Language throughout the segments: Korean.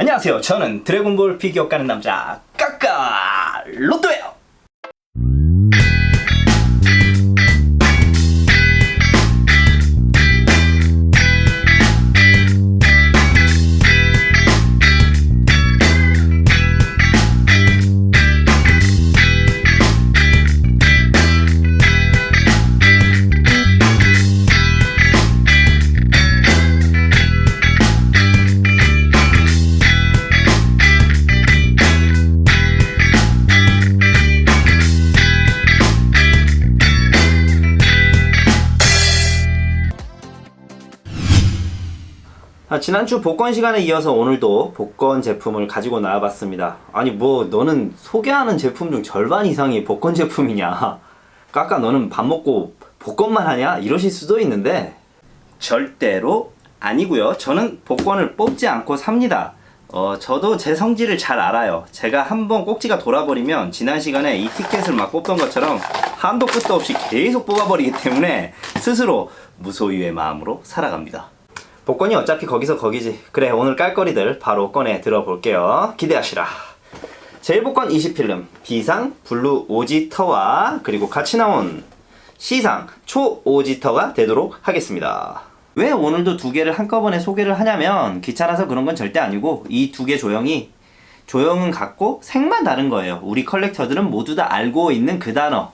안녕하세요. 저는 드래곤볼 피규어 까는 남자 까까 로또예요. 지난주 복권 시간에 이어서 오늘도 복권 제품을 가지고 나와봤습니다. 아니 뭐 너는 소개하는 제품 중 절반 이상이 복권 제품이냐? 까까 너는 밥 먹고 복권만 하냐? 이러실 수도 있는데 절대로 아니고요. 저는 복권을 뽑지 않고 삽니다. 어, 저도 제 성질을 잘 알아요. 제가 한번 꼭지가 돌아버리면 지난 시간에 이 티켓을 막 뽑던 것처럼 한도 끝도 없이 계속 뽑아버리기 때문에 스스로 무소유의 마음으로 살아갑니다. 복권이 어차피 거기서 거기지. 그래, 오늘 깔거리들 바로 꺼내 들어볼게요. 기대하시라. 제일 복권 20필름, B상 블루 오지터와 그리고 같이 나온 C상 초 오지터가 되도록 하겠습니다. 왜 오늘도 두 개를 한꺼번에 소개를 하냐면 귀찮아서 그런 건 절대 아니고 이 두 개 조형이 조형은 같고 색만 다른 거예요. 우리 컬렉터들은 모두 다 알고 있는 그 단어.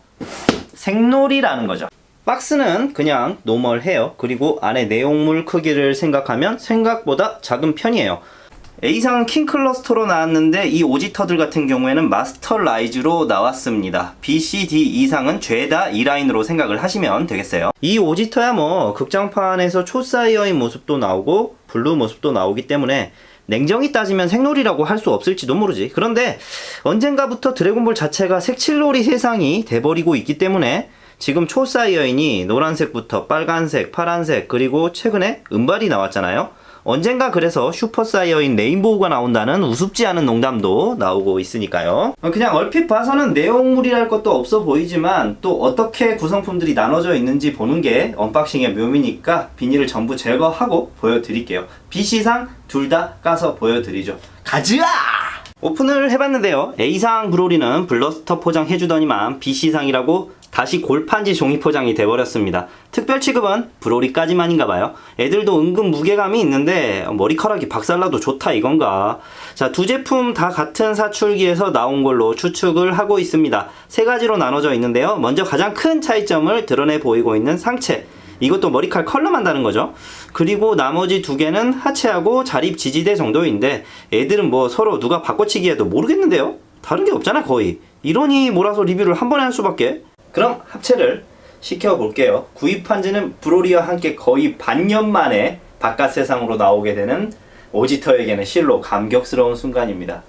색놀이라는 거죠. 박스는 그냥 노멀해요. 그리고 안에 내용물 크기를 생각하면 생각보다 작은 편이에요. A상 킹 클러스터로 나왔는데 이 오지터들 같은 경우에는 마스터 라이즈로 나왔습니다. B, C, D 이상은 죄다 이 라인으로 생각을 하시면 되겠어요. 이 오지터야 뭐 극장판에서 초사이어인 모습도 나오고 블루 모습도 나오기 때문에 냉정히 따지면 색놀이라고 할 수 없을지도 모르지. 그런데 언젠가부터 드래곤볼 자체가 색칠놀이 세상이 돼버리고 있기 때문에 지금 초사이어인이 노란색부터 빨간색, 파란색, 그리고 최근에 은발이 나왔잖아요. 언젠가 그래서 슈퍼사이어인 레인보우가 나온다는 우습지 않은 농담도 나오고 있으니까요. 어, 그냥 얼핏 봐서는 내용물이랄 것도 없어 보이지만 또 어떻게 구성품들이 나눠져 있는지 보는 게 언박싱의 묘미니까 비닐을 전부 제거하고 보여드릴게요. BC상 둘 다 까서 보여드리죠. 가즈아! 오픈을 해봤는데요. A상 브로리는 블러스터 포장 해주더니만 BC상이라고 다시 골판지 종이 포장이 돼버렸습니다. 특별 취급은 브로리까지만인가 봐요. 애들도 은근 무게감이 있는데 머리카락이 박살나도 좋다 이건가. 자, 두 제품 다 같은 사출기에서 나온 걸로 추측을 하고 있습니다. 세 가지로 나눠져 있는데요. 먼저 가장 큰 차이점을 드러내 보이고 있는 상체. 이것도 머리칼 컬러만 다른 거죠. 그리고 나머지 두 개는 하체하고 자립 지지대 정도인데 애들은 뭐 서로 누가 바꿔치기 해도 모르겠는데요? 다른 게 없잖아 거의. 이러니 몰아서 리뷰를 한 번에 할 수밖에. 그럼 합체를 시켜볼게요. 구입한 지는 브로리와 함께 거의 반년 만에 바깥 세상으로 나오게 되는 오지터에게는 실로 감격스러운 순간입니다.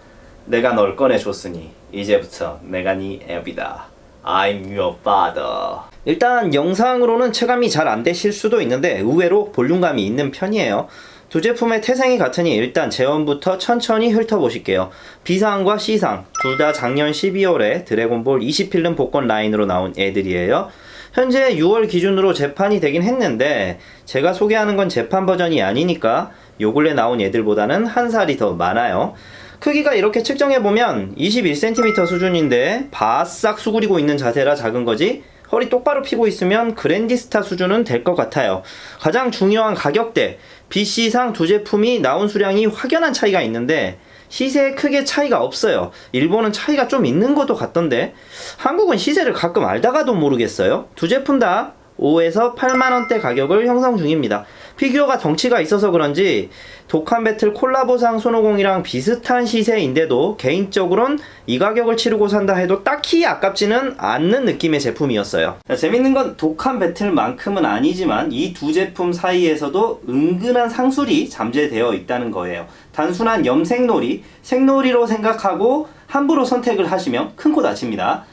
내가 널 꺼내줬으니 이제부터 내가 네 애비다. I'm your father. 일단 영상으로는 체감이 잘 안 되실 수도 있는데 의외로 볼륨감이 있는 편이에요. 두 제품의 태생이 같으니 일단 재원부터 천천히 훑어보실게요. B상과 C상 둘 다 작년 12월에 드래곤볼 20필름 복권 라인으로 나온 애들이에요. 현재 6월 기준으로 재판이 되긴 했는데 제가 소개하는 건 재판 버전이 아니니까 요 근래 나온 애들보다는 한 살이 더 많아요. 크기가 이렇게 측정해보면 21cm 수준인데 바싹 수그리고 있는 자세라 작은 거지 허리 똑바로 펴고 있으면 그랜디스타 수준은 될 것 같아요. 가장 중요한 가격대 BC상 두 제품이 나온 수량이 확연한 차이가 있는데 시세에 크게 차이가 없어요. 일본은 차이가 좀 있는 것도 같던데 한국은 시세를 가끔 알다가도 모르겠어요. 두 제품 다 5에서 8만원대 가격을 형성 중입니다. 피규어가 덩치가 있어서 그런지 독한 배틀 콜라보상 손오공이랑 비슷한 시세인데도 개인적으론 이 가격을 치르고 산다 해도 딱히 아깝지는 않는 느낌의 제품이었어요. 자, 재밌는 건 독한 배틀만큼은 아니지만 이 두 제품 사이에서도 은근한 상술이 잠재되어 있다는 거예요. 단순한 염색놀이, 색놀이로 생각하고 함부로 선택을 하시면 큰 코 다칩니다.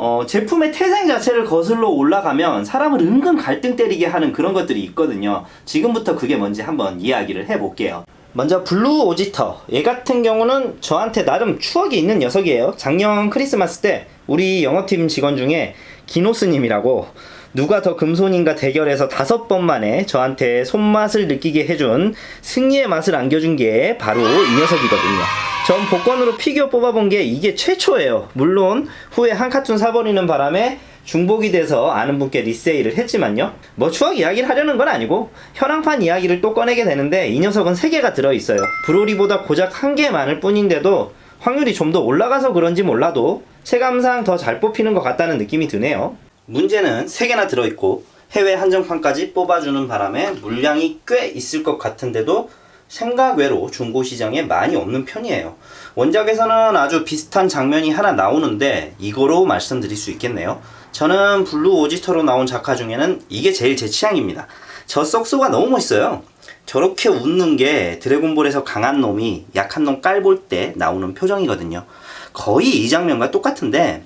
어, 제품의 태생 자체를 거슬러 올라가면 사람을 은근 갈등 때리게 하는 그런 것들이 있거든요. 지금부터 그게 뭔지 한번 이야기를 해볼게요. 먼저 블루 오지터. 얘 같은 경우는 저한테 나름 추억이 있는 녀석이에요. 작년 크리스마스 때 우리 영업팀 직원 중에 기노스님이라고 누가 더 금손인가 대결에서 다섯 번 만에 저한테 손맛을 느끼게 해준 승리의 맛을 안겨준 게 바로 이 녀석이거든요. 전 복권으로 피규어 뽑아본 게 이게 최초예요. 물론 후에 한 카툰 사버리는 바람에 중복이 돼서 아는 분께 리세일을 했지만요. 뭐 추억 이야기를 하려는 건 아니고 현황판 이야기를 또 꺼내게 되는데 이 녀석은 3개가 들어있어요. 브로리보다 고작 한개 많을 뿐인데도 확률이 좀 더 올라가서 그런지 몰라도 체감상 더 잘 뽑히는 것 같다는 느낌이 드네요. 문제는 3개나 들어있고 해외 한정판까지 뽑아주는 바람에 물량이 꽤 있을 것 같은데도 생각 외로 중고 시장에 많이 없는 편이에요. 원작에서는 아주 비슷한 장면이 하나 나오는데 이거로 말씀드릴 수 있겠네요. 저는 블루 오지터로 나온 작화 중에는 이게 제일 제 취향입니다. 저 썩소가 너무 멋있어요. 저렇게 웃는 게 드래곤볼에서 강한 놈이 약한 놈 깔볼 때 나오는 표정이거든요. 거의 이 장면과 똑같은데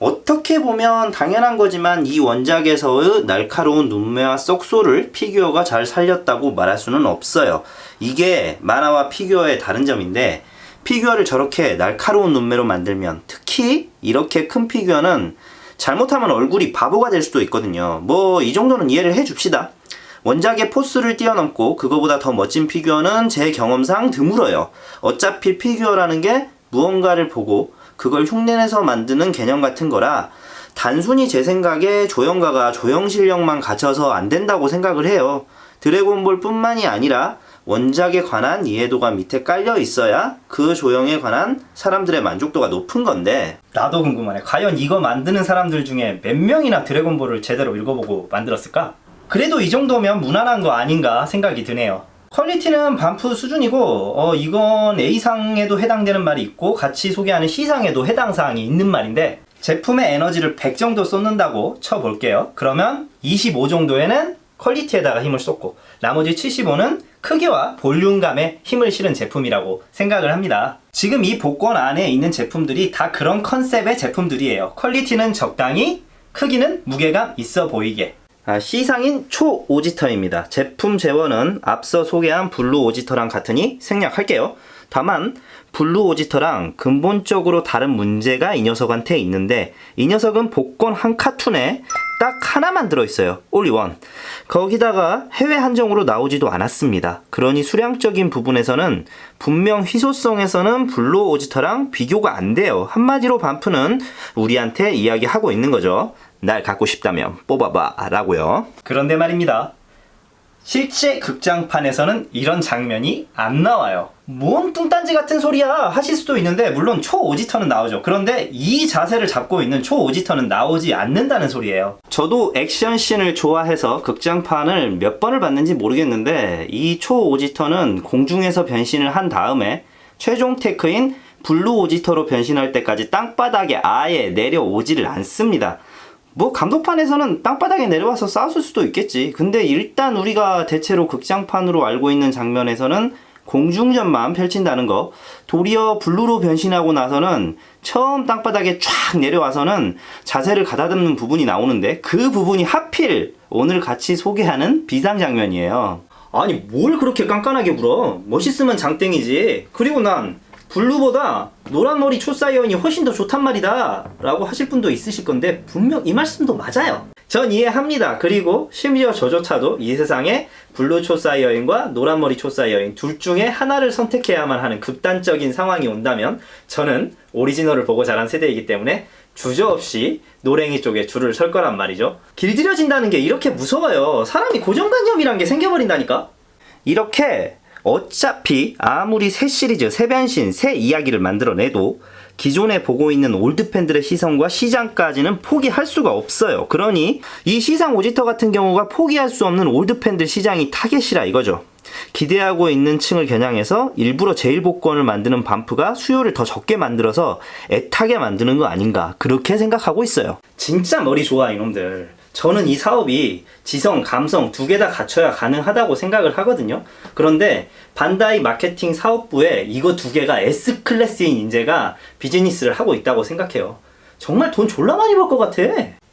어떻게 보면 당연한 거지만 이 원작에서의 날카로운 눈매와 썩소를 피규어가 잘 살렸다고 말할 수는 없어요. 이게 만화와 피규어의 다른 점인데 피규어를 저렇게 날카로운 눈매로 만들면 특히 이렇게 큰 피규어는 잘못하면 얼굴이 바보가 될 수도 있거든요. 뭐 이 정도는 이해를 해 줍시다. 원작의 포스를 뛰어넘고 그거보다 더 멋진 피규어는 제 경험상 드물어요. 어차피 피규어라는 게 무언가를 보고 그걸 흉내내서 만드는 개념 같은 거라 단순히 제 생각에 조형가가 조형 실력만 갖춰서 안 된다고 생각을 해요. 드래곤볼 뿐만이 아니라 원작에 관한 이해도가 밑에 깔려 있어야 그 조형에 관한 사람들의 만족도가 높은 건데 나도 궁금하네. 과연 이거 만드는 사람들 중에 몇 명이나 드래곤볼을 제대로 읽어보고 만들었을까? 그래도 이 정도면 무난한 거 아닌가 생각이 드네요. 퀄리티는 반프 수준이고 어 이건 A상에도 해당되는 말이 있고 같이 소개하는 C상에도 해당 사항이 있는 말인데 제품의 에너지를 100 정도 쏟는다고 쳐볼게요. 그러면 25 정도에는 퀄리티에다가 힘을 쏟고 나머지 75는 크기와 볼륨감에 힘을 실은 제품이라고 생각을 합니다. 지금 이 복권 안에 있는 제품들이 다 그런 컨셉의 제품들이에요. 퀄리티는 적당히, 크기는 무게감 있어 보이게. 아, C상인 초 오지터입니다. 제품 재원은 앞서 소개한 블루 오지터랑 같으니 생략할게요. 다만 블루 오지터랑 근본적으로 다른 문제가 이 녀석한테 있는데 이 녀석은 복권 한 카툰에 딱 하나만 들어있어요. 올리 원. 거기다가 해외 한정으로 나오지도 않았습니다. 그러니 수량적인 부분에서는 분명 희소성에서는 블루 오지터랑 비교가 안 돼요. 한마디로 반프는 우리한테 이야기하고 있는 거죠. 날 갖고 싶다면 뽑아봐 라고요. 그런데 말입니다. 실제 극장판에서는 이런 장면이 안 나와요. 뭔 뚱딴지 같은 소리야 하실 수도 있는데 물론 초오지터는 나오죠. 그런데 이 자세를 잡고 있는 초오지터는 나오지 않는다는 소리예요. 저도 액션씬을 좋아해서 극장판을 몇 번을 봤는지 모르겠는데 이 초오지터는 공중에서 변신을 한 다음에 최종 테크인 블루 오지터로 변신할 때까지 땅바닥에 아예 내려오지를 않습니다. 뭐 감독판에서는 땅바닥에 내려와서 싸웠을 수도 있겠지. 근데 일단 우리가 대체로 극장판으로 알고 있는 장면에서는 공중전만 펼친다는 거. 도리어 블루로 변신하고 나서는 처음 땅바닥에 쫙 내려와서는 자세를 가다듬는 부분이 나오는데 그 부분이 하필 오늘 같이 소개하는 비상 장면이에요. 아니 뭘 그렇게 깐깐하게 굴어? 멋있으면 장땡이지. 그리고 난 블루보다 노란 머리 초사이언이 훨씬 더 좋단 말이다 라고 하실 분도 있으실 건데 분명 이 말씀도 맞아요. 전 이해합니다. 그리고 심지어 저조차도 이 세상에 블루 초사이어인과 노란 머리 초사이어인 둘 중에 하나를 선택해야만 하는 극단적인 상황이 온다면 저는 오리지널을 보고 자란 세대이기 때문에 주저없이 노랭이 쪽에 줄을 설 거란 말이죠. 길들여진다는 게 이렇게 무서워요. 사람이 고정관념이란 게 생겨버린다니까. 이렇게 어차피 아무리 새 시리즈, 새 변신, 새 이야기를 만들어내도 기존에 보고 있는 올드 팬들의 시선과 시장까지는 포기할 수가 없어요. 그러니 이 시상 오지터 같은 경우가 포기할 수 없는 올드 팬들 시장이 타겟이라 이거죠. 기대하고 있는 층을 겨냥해서 일부러 제일 복권을 만드는 반프가 수요를 더 적게 만들어서 애타게 만드는 거 아닌가 그렇게 생각하고 있어요. 진짜 머리 좋아 이놈들. 저는 이 사업이 지성, 감성 두 개 다 갖춰야 가능하다고 생각을 하거든요. 그런데 반다이 마케팅 사업부에 이거 두 개가 S 클래스인 인재가 비즈니스를 하고 있다고 생각해요. 정말 돈 졸라 많이 벌 것 같아.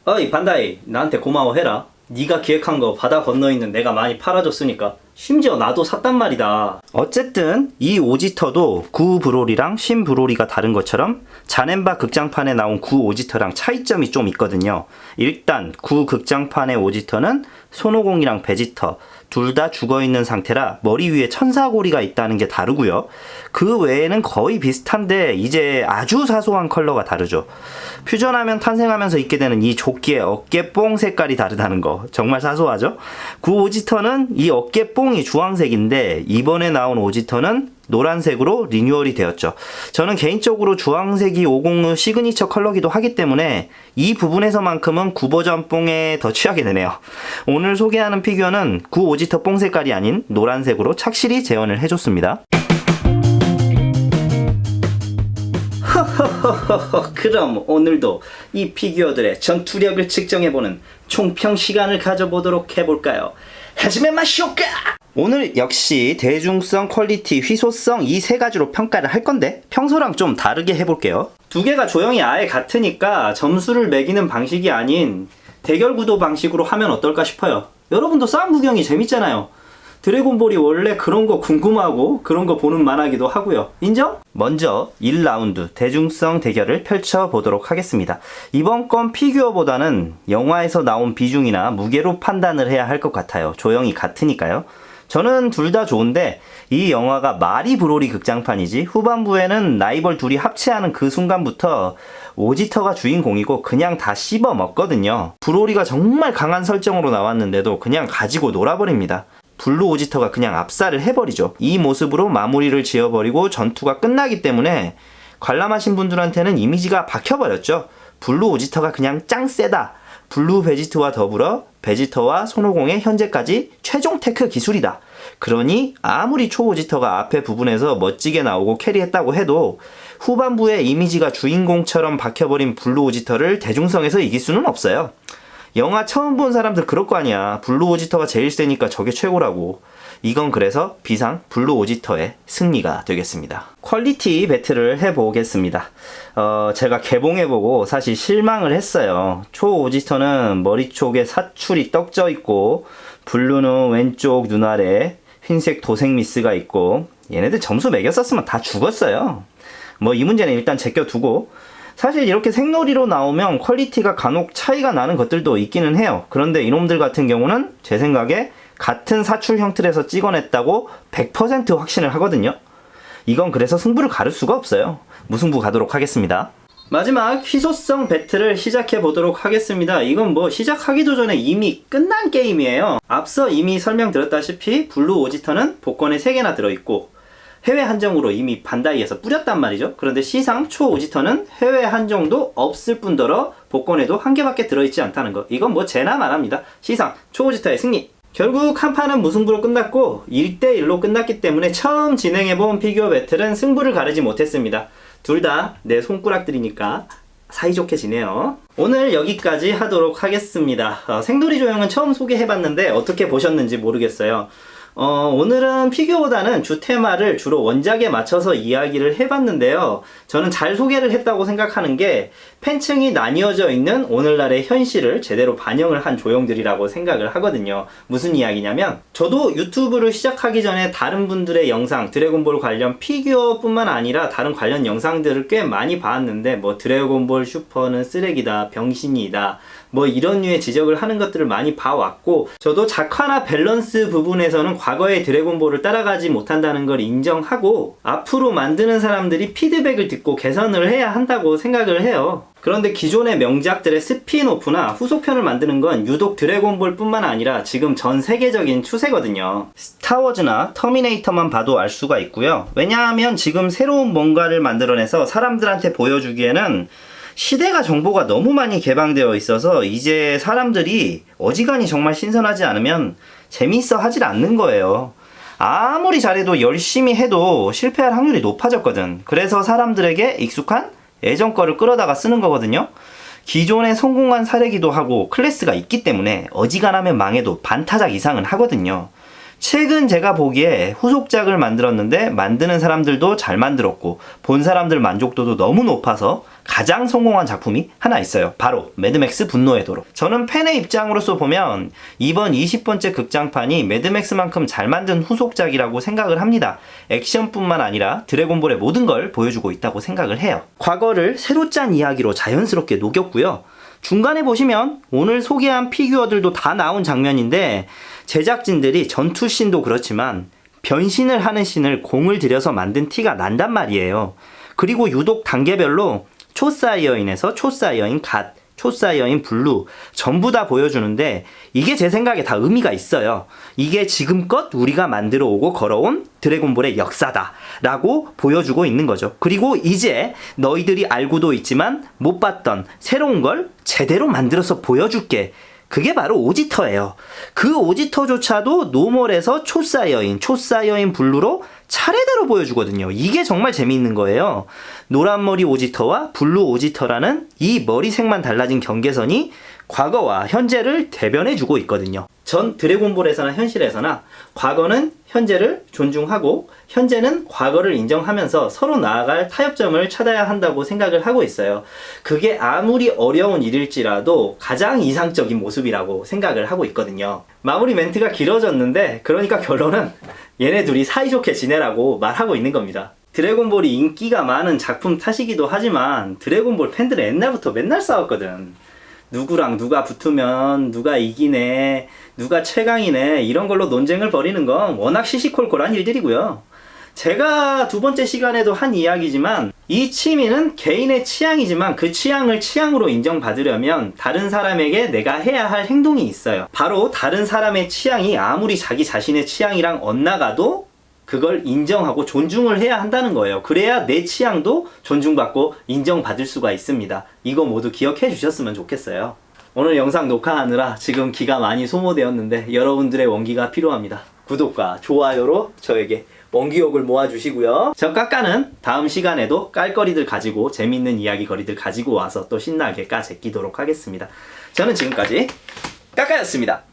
어이 반다이 나한테 고마워해라. 네가 기획한 거 바다 건너 있는 내가 많이 팔아줬으니까 심지어 나도 샀단 말이다. 어쨌든 이 오지터도 구 브로리랑 신 브로리가 다른 것처럼 자넨바 극장판에 나온 구 오지터랑 차이점이 좀 있거든요. 일단 구 극장판의 오지터는 손오공이랑 베지터 둘 다 죽어 있는 상태라 머리 위에 천사고리가 있다는 게 다르고요. 그 외에는 거의 비슷한데 이제 아주 사소한 컬러가 다르죠. 퓨전하면 탄생하면서 있게 되는 이 조끼의 어깨 뽕 색깔이 다르다는 거 정말 사소하죠. 구 오지터는 이 어깨 뽕이 주황색인데 이번에 나온 오지터는 노란색으로 리뉴얼이 되었죠. 저는 개인적으로 주황색이 505 시그니처 컬러기도 하기 때문에 이 부분에서만큼은 구버전 뽕에 더 취하게 되네요. 오늘 소개하는 피규어는 구 오지터 뽕 색깔이 아닌 노란색으로 착실히 재현을 해줬습니다. 그럼 오늘도 이 피규어들의 전투력을 측정해보는 총평 시간을 가져보도록 해볼까요? 하지메 마쇼까! 오늘 역시 대중성, 퀄리티, 희소성 이 세 가지로 평가를 할 건데 평소랑 좀 다르게 해볼게요. 두 개가 조형이 아예 같으니까 점수를 매기는 방식이 아닌 대결 구도 방식으로 하면 어떨까 싶어요. 여러분도 싸움 구경이 재밌잖아요. 드래곤볼이 원래 그런 거 궁금하고 그런 거 보는 만하기도 하고요. 인정? 먼저 1라운드 대중성 대결을 펼쳐보도록 하겠습니다. 이번 건 피규어보다는 영화에서 나온 비중이나 무게로 판단을 해야 할 것 같아요. 조형이 같으니까요. 저는 둘 다 좋은데 이 영화가 마리 브로리 극장판이지 후반부에는 라이벌 둘이 합체하는 그 순간부터 오지터가 주인공이고 그냥 다 씹어 먹거든요. 브로리가 정말 강한 설정으로 나왔는데도 그냥 가지고 놀아버립니다. 블루 오지터가 그냥 압살을 해버리죠. 이 모습으로 마무리를 지어버리고 전투가 끝나기 때문에 관람하신 분들한테는 이미지가 박혀버렸죠. 블루 오지터가 그냥 짱 세다. 블루 베지트와 더불어 베지터와 손오공의 현재까지 최종 테크 기술이다. 그러니 아무리 초오지터가 앞에 부분에서 멋지게 나오고 캐리했다고 해도 후반부에 이미지가 주인공처럼 박혀버린 블루 오지터를 대중성에서 이길 수는 없어요. 영화 처음 본 사람들 그럴 거 아니야. 블루 오지터가 제일 세니까 저게 최고라고. 이건 그래서 비상 블루 오지터의 승리가 되겠습니다. 퀄리티 배틀을 해보겠습니다. 어, 제가 개봉해보고 사실 실망을 했어요. 초 오지터는 머리 쪽에 사출이 떡져 있고, 블루는 왼쪽 눈 아래 흰색 도색 미스가 있고, 얘네들 점수 매겼었으면 다 죽었어요. 뭐 이 문제는 일단 제껴두고, 사실 이렇게 생놀이로 나오면 퀄리티가 간혹 차이가 나는 것들도 있기는 해요. 그런데 이놈들 같은 경우는 제 생각에 같은 사출 형틀에서 찍어냈다고 100% 확신을 하거든요. 이건 그래서 승부를 가를 수가 없어요. 무승부 가도록 하겠습니다. 마지막 희소성 배틀을 시작해 보도록 하겠습니다. 이건 뭐 시작하기도 전에 이미 끝난 게임이에요. 앞서 이미 설명드렸다시피 블루 오지터는 복권에 3개나 들어있고 해외 한정으로 이미 반다이에서 뿌렸단 말이죠. 그런데 시상 초 오지터는 해외 한정도 없을 뿐더러 복권에도 한 개밖에 들어있지 않다는 거. 이건 뭐 제나 말합니다. 시상 초 오지터의 승리. 결국 한 판은 무승부로 끝났고 1대1로 끝났기 때문에 처음 진행해본 피규어 배틀은 승부를 가르지 못했습니다. 둘 다 내 손가락들이니까 사이좋게 지내요. 오늘 여기까지 하도록 하겠습니다. 어, 생돌이 조형은 처음 소개해봤는데 어떻게 보셨는지 모르겠어요. 어, 오늘은 피규어보다는 주 테마를 주로 원작에 맞춰서 이야기를 해봤는데요. 저는 잘 소개를 했다고 생각하는 게 팬층이 나뉘어져 있는 오늘날의 현실을 제대로 반영을 한 조형들이라고 생각을 하거든요. 무슨 이야기냐면 저도 유튜브를 시작하기 전에 다른 분들의 영상, 드래곤볼 관련 피규어뿐만 아니라 다른 관련 영상들을 꽤 많이 봤는데 뭐 드래곤볼 슈퍼는 쓰레기다, 병신이다, 뭐 이런 류의 지적을 하는 것들을 많이 봐왔고 저도 작화나 밸런스 부분에서는 과거의 드래곤볼을 따라가지 못한다는 걸 인정하고 앞으로 만드는 사람들이 피드백을 듣고 개선을 해야 한다고 생각을 해요. 그런데 기존의 명작들의 스피노프나 후속편을 만드는 건 유독 드래곤볼 뿐만 아니라 지금 전 세계적인 추세거든요. 스타워즈나 터미네이터만 봐도 알 수가 있고요. 왜냐하면 지금 새로운 뭔가를 만들어내서 사람들한테 보여주기에는 시대가 정보가 너무 많이 개방되어 있어서 이제 사람들이 어지간히 정말 신선하지 않으면 재미있어 하질 않는 거예요. 아무리 잘해도 열심히 해도 실패할 확률이 높아졌거든. 그래서 사람들에게 익숙한 예전 거를 끌어다가 쓰는 거거든요. 기존에 성공한 사례기도 하고 클래스가 있기 때문에 어지간하면 망해도 반타작 이상은 하거든요. 최근 제가 보기에 후속작을 만들었는데 만드는 사람들도 잘 만들었고 본 사람들 만족도도 너무 높아서 가장 성공한 작품이 하나 있어요. 바로 매드맥스 분노의 도로. 저는 팬의 입장으로서 보면 이번 20번째 극장판이 매드맥스만큼 잘 만든 후속작이라고 생각을 합니다. 액션뿐만 아니라 드래곤볼의 모든 걸 보여주고 있다고 생각을 해요. 과거를 새로 짠 이야기로 자연스럽게 녹였고요. 중간에 보시면 오늘 소개한 피규어들도 다 나온 장면인데 제작진들이 전투씬도 그렇지만 변신을 하는 씬을 공을 들여서 만든 티가 난단 말이에요. 그리고 유독 단계별로 초사이어인에서 초사이어인 갓, 초사이어인 블루 전부 다 보여주는데 이게 제 생각에 다 의미가 있어요. 이게 지금껏 우리가 만들어 오고 걸어온 드래곤볼의 역사다 라고 보여주고 있는 거죠. 그리고 이제 너희들이 알고도 있지만 못 봤던 새로운 걸 제대로 만들어서 보여줄게. 그게 바로 오지터예요. 그 오지터조차도 노멀에서 초사이어인, 초사이어인 블루로 차례대로 보여주거든요. 이게 정말 재미있는 거예요. 노란머리 오지터와 블루 오지터라는 이 머리색만 달라진 경계선이 과거와 현재를 대변해 주고 있거든요. 전 드래곤볼에서나 현실에서나 과거는 현재를 존중하고 현재는 과거를 인정하면서 서로 나아갈 타협점을 찾아야 한다고 생각을 하고 있어요. 그게 아무리 어려운 일일지라도 가장 이상적인 모습이라고 생각을 하고 있거든요. 마무리 멘트가 길어졌는데 그러니까 결론은 얘네 둘이 사이좋게 지내라고 말하고 있는 겁니다. 드래곤볼이 인기가 많은 작품 탓이기도 하지만 드래곤볼 팬들은 옛날부터 맨날 싸웠거든. 누구랑 누가 붙으면 누가 이기네, 누가 최강이네, 이런 걸로 논쟁을 벌이는 건 워낙 시시콜콜한 일들이고요. 제가 두 번째 시간에도 한 이야기지만 이 취미는 개인의 취향이지만 그 취향을 취향으로 인정받으려면 다른 사람에게 내가 해야 할 행동이 있어요. 바로 다른 사람의 취향이 아무리 자기 자신의 취향이랑 엇나가도 그걸 인정하고 존중을 해야 한다는 거예요. 그래야 내 취향도 존중받고 인정받을 수가 있습니다. 이거 모두 기억해 주셨으면 좋겠어요. 오늘 영상 녹화하느라 지금 기가 많이 소모되었는데 여러분들의 원기가 필요합니다. 구독과 좋아요로 저에게 원기욕을 모아주시고요. 저 까까는 다음 시간에도 깔거리들 가지고 재밌는 이야기 거리들 가지고 와서 또 신나게 까제끼도록 하겠습니다. 저는 지금까지 까까였습니다.